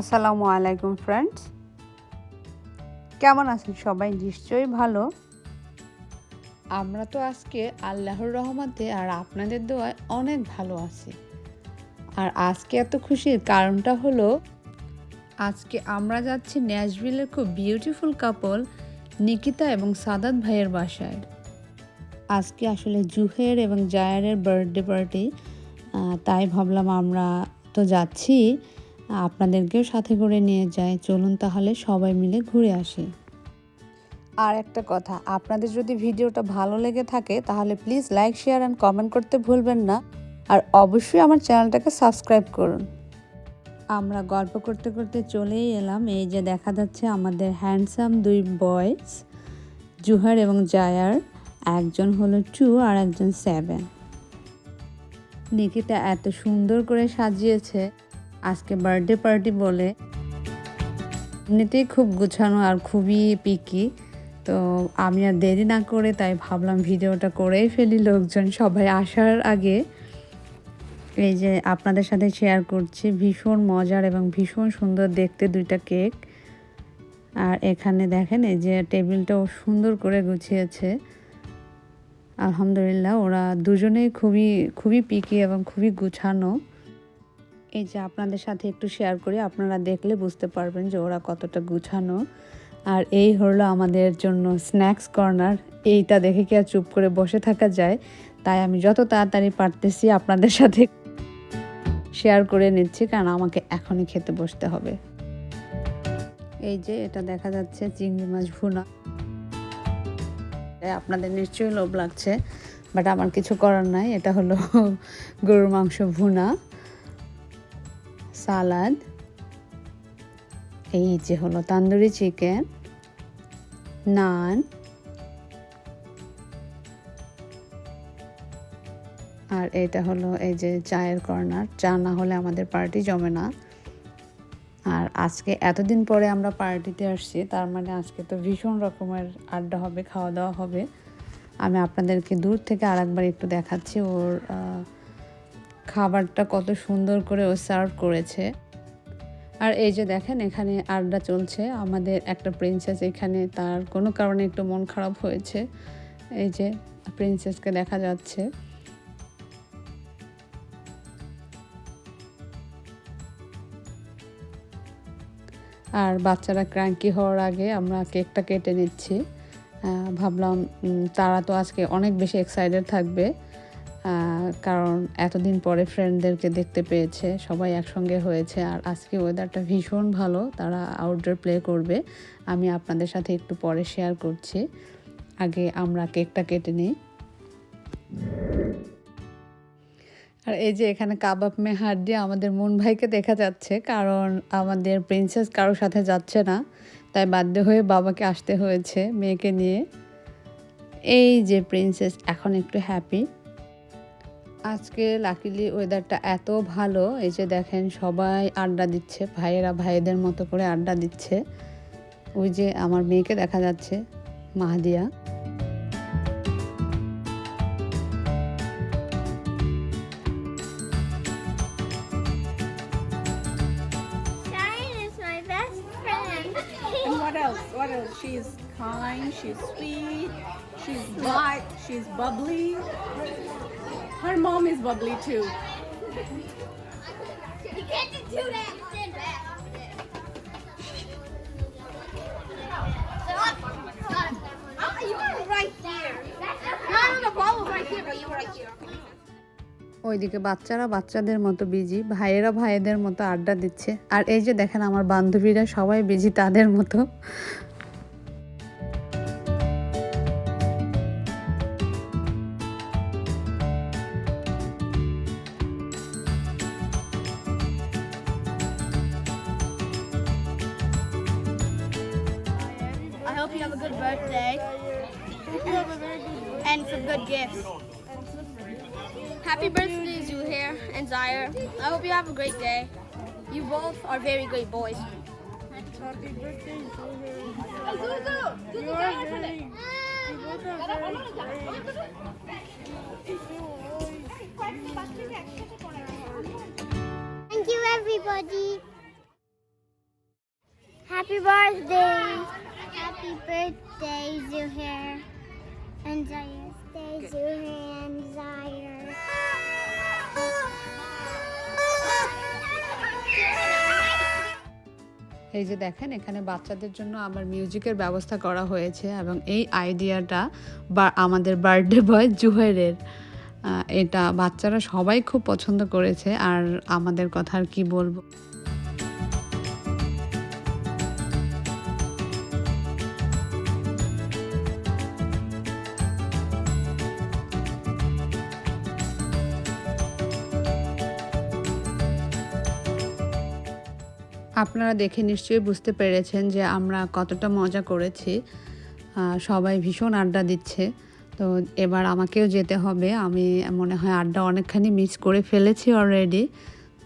আসসালামু আলাইকুম ফ্রেন্ডস কেমন আছেন সবাই? নিশ্চয়ই ভালো। আমরা তো আজকে আল্লাহর রহমতে আর আপনাদের দোয়ায় অনেক ভালো আছি। আর আজকে এত খুশির কারণটা হলো, আজকে আমরা যাচ্ছি ন্যাশভিলের খুব বিউটিফুল কাপল নিকিতা এবং সাদাত ভাইয়ের বাসায়। আজকে আসলে জুহের এবং জায়ারের বার্থডে পার্টি তাই ভাবলাম আমরা তো যাচ্ছি। আপনাদেরকেও সাথে করে নিয়ে যায়। চলুন তাহলে সবাই মিলে ঘুরে আসি। আর একটা কথা আপনাদের যদি ভিডিওটা ভালো লেগে থাকে তাহলে please like share and comment করতে ভুলবেন না। আর অবশ্যই আমার চ্যানেলটাকে সাবস্ক্রাইব করুন। আমরা গল্প করতে করতে চলেই এলাম। এই যে দেখা যাচ্ছে আমাদের হ্যান্ডসাম দুই বয়েজ জুহার এবং জায়ার। একজন হলো টু আর একজন সেভেন নিকিতা এত সুন্দর করে সাজিয়েছে। আজকে বার্থডে পার্টি বলে। এমনিতেই খুব গুছানো আর খুবই পিকি তো আমি আর দেরি না করে তাই ভাবলাম ভিডিওটা করেই ফেলি লোকজন সবাই আসার আগে। এই যে আপনাদের সাথে শেয়ার করছি ভীষণ মজার এবং ভীষণ সুন্দর দেখতে দুইটা কেক। আর এখানে দেখেন এই যে টেবিলটাও সুন্দর করে গুছিয়েছে। আলহামদুলিল্লাহ ওরা দুজনেই খুবই খুবই পিকি এবং খুবই গুছানো। এই যে আপনাদের সাথে একটু শেয়ার করি, আপনারা দেখলে বুঝতে পারবেন যে ওরা কতটা গুছানো। আর এই হলো আমাদের জন্য স্ন্যাক্স কর্নার এইটা দেখে কি আর চুপ করে বসে থাকা যায়? তাই আমি যত তাড়াতাড়ি পারতেছি আপনাদের সাথে শেয়ার করে নিচ্ছি, কারণ আমাকে এখনই খেতে বসতে হবে। এই যে এটা দেখা যাচ্ছে চিংড়ি মাছ ভুনা। আপনাদের নিশ্চয়ই লোভ লাগছে বাট আমার কিছু করার নাই। এটা হলো গরুর মাংস ভুনা। সালাদ। এই যে হলো তান্দুরি চিকেন, নান আর এটা হলো এই যে চায়ের কর্নার। চা না হলে আমাদের পার্টি জমে না। আর আজকে এতদিন পরে আমরা পার্টিতে আসছি, তার মানে আজকে তো ভীষণ রকমের আড্ডা হবে, খাওয়া দাওয়া হবে। আমি আপনাদেরকে দূর থেকে আরেকবার একটু দেখাচ্ছি, ওর খাবারটা কত সুন্দর করে ও সার্ভ করেছে। আর এই যে দেখেন, এখানে আড্ডা চলছে। আমাদের একটা প্রিন্সেস এখানে, তার কোনো কারণে একটু মন খারাপ হয়েছে। এই যে প্রিন্সেসকে দেখা যাচ্ছে। আর বাচ্চারা ক্রাঙ্কি হওয়ার আগে আমরা কেকটা কেটে নিচ্ছি। ভাবলাম তারা তো আজকে অনেক বেশি এক্সাইটেড থাকবে। কারণ এতদিন পরে ফ্রেন্ডদেরকে দেখতে পেয়েছে, সবাই একসঙ্গে হয়েছে, আর আজকে ওয়েদারটা ভীষণ ভালো, তারা আউটডোর প্লে করবে। আমি আপনাদের সাথে একটু পরে শেয়ার করছি। আগে আমরা কেকটা কেটে নিই। আর এই যে এখানে কাবাব মেহার দিয়ে আমাদের মুন ভাইকে দেখা যাচ্ছে, কারণ আমাদের প্রিন্সেস কারোর সাথে যাচ্ছে না, তাই বাধ্য হয়ে বাবাকে আসতে হয়েছে, মেয়েকে নিয়ে। এই যে প্রিন্সেস এখন একটু হ্যাপি আজকে লাকিলি ওয়েদারটা এত ভালো এই যে দেখেন সবাই আড্ডা দিচ্ছে ভাইয়েরা ভাইদের মতো করে আড্ডা দিচ্ছে ওই যে আমার মেয়েকে দেখা যাচ্ছে মাহাদিয়া what else? What else? She's kind, she's sweet, She's bright. She's bubbly. Her mom is bubbly too. You can't do that. ওইদিকে বাচ্চারা বাচ্চাদের মতো বিজি ভাইয়েরা ভাইয়েদের মতো আড্ডা দিচ্ছে আর এই যে দেখেন আমার বান্ধবীরা সবাই বিজি তাদের মতো I hope you have a good birthday. And some good gifts. Happy birthday, Zuhair and Zaire. I hope you have a great day. You both are very great boys. Happy birthday, Oh, Zuzu! Zuzu, get out of it. Thank you, everybody. Happy birthday. Happy birthday, Zuhair. And Zaire. Stay Zuhair and Zaire. এই যে দেখেন এখানে বাচ্চাদের জন্য আমার মিউজিকের ব্যবস্থা করা হয়েছে এবং এই আইডিয়াটা বা আমাদের বার্থডে বয় জুহেরের এটা বাচ্চারা সবাই খুব পছন্দ করেছে আর আমাদের কথা আর কি বলব আপনারা দেখে নিশ্চয়ই বুঝতে পেরেছেন যে আমরা কতটা মজা করেছি। সবাই ভীষণ আড্ডা দিচ্ছে। তো এবার আমাকেও যেতে হবে। আমি মনে হয় আড্ডা অনেকখানি মিস করে ফেলেছি অলরেডি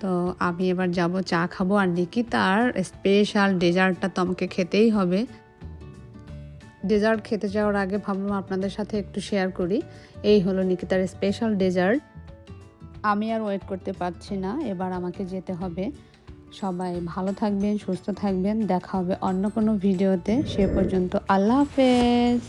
তো আমি এবার যাব চা খাব আর নিকি তার স্পেশাল ডেজার্টটা তো আমাকে খেতেই হবে। ডেজার্ট খেতে যাওয়ার আগে ভাবলাম আপনাদের সাথে একটু শেয়ার করি। এই হলো নিকিতার স্পেশাল ডেজার্ট আমি আর ওয়েট করতে পারছি না। এবার আমাকে যেতে হবে। সবাই ভালো থাকবেন সুস্থ থাকবেন। দেখা হবে অন্য কোনো ভিডিওতে। সে পর্যন্ত আল্লাহ হাফেজ।